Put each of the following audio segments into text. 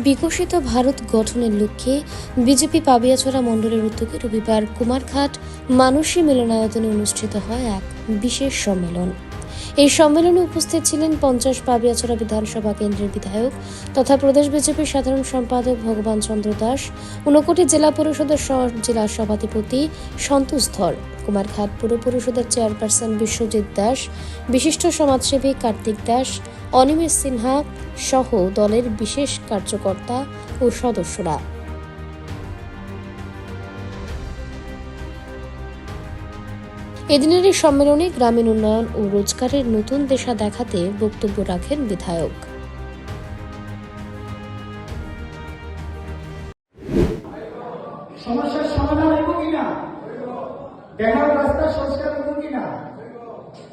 বিকশিত ভারত গঠনের লক্ষ্যে বিজেপি পাবিয়াছড়া মণ্ডলের উদ্যোগে রবিবার কুমারঘাট মানসী মিলনায়তনে অনুষ্ঠিত হয় এক বিশেষ সম্মেলন। এই সম্মেলনে উপস্থিত ছিলেন পঞ্চাশ পাবিয়াছড়া বিধানসভা কেন্দ্রের বিধায়ক তথা প্রদেশ বিজেপির সাধারণ সম্পাদক ভগবান চন্দ্র দাস, ঊনকোটি জেলা পরিষদের জেলা সভাধিপতি সন্তোষ ধর কুমারঘাট পুর পরিষদের চেয়ারপারসন বিশ্বজিৎ দাস, বিশিষ্ট সমাজসেবী কার্তিক দাস, অনিমেষ সিনহা সহ দলের বিশেষ কার্যকর্তা ও সদস্যরা। এদিনের এই সম্মেলনে গ্রামীণ উন্নয়ন ও রোজগারের নতুন দেশা দেখাতে বক্তব্য রাখেন বিধায়ক। সমস্যার সমাধান হইব কিনা? ড্যামের রাস্তা সংস্কার হইব কিনা?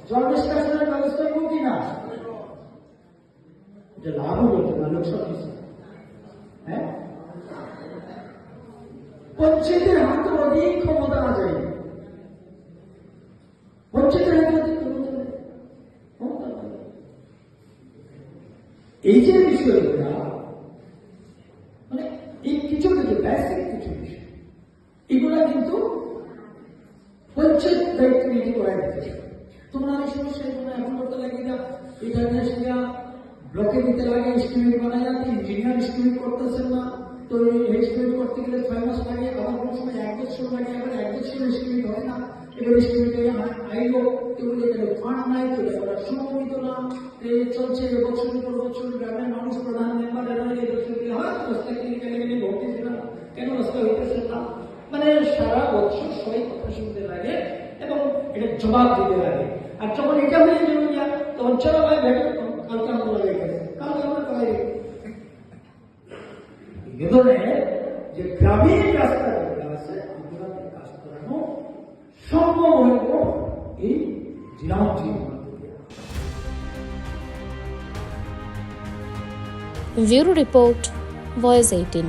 জল নিষ্কাশনের ব্যবস্থা হইব কিনা? এটা বলতে না? লোকসভা হ্যাঁ? পঞ্চায়েতের অধিক ক্ষমতা না যায় এই যে বিষয়গুলা মানে এই কিছু কিছু বেসিক কিছু বিষয় এগুলা কিন্তু পঞ্চায়েত দায়িত্ব তোমরা এই সমস্যা এগুলো এখন করতে লাগে না এটা ব্লকে দিতে লাগে এস্টিমেট বানায় যাতে ইঞ্জিনিয়ার এস্টিমেট করতেছেন না তো এই এস্টিমেট করতে গেলে ছয় মাস লাগে আবার কোনো সময় এক বছর লাগে আবার এক না এবার এস্টিমেট এগুলো এখানে ফান্ড নাই তো এটা সম্ভবিত না এই চলছে বছরের পর বছর গ্রামের মানুষ প্রধান মেম্বার এরা এই বছর হয় রাস্তা কিনে গেলে ভোট দিতে না কেন রাস্তা হইতেছে না মানে সারা বছর সবাই কথা শুনতে লাগে এবং এটা জবাব দিতে লাগে। আর যখন এটা হয়ে যাবে না তখন চলো ভাই ভেটো কালকে আমরা লাগে কালকে আমরা করে ভেতরে যে গ্রামীণ রাস্তা আছে এই জিরামজির মাধ্যমে ব্যুরো রিপোর্ট ভয়েস এইটিন।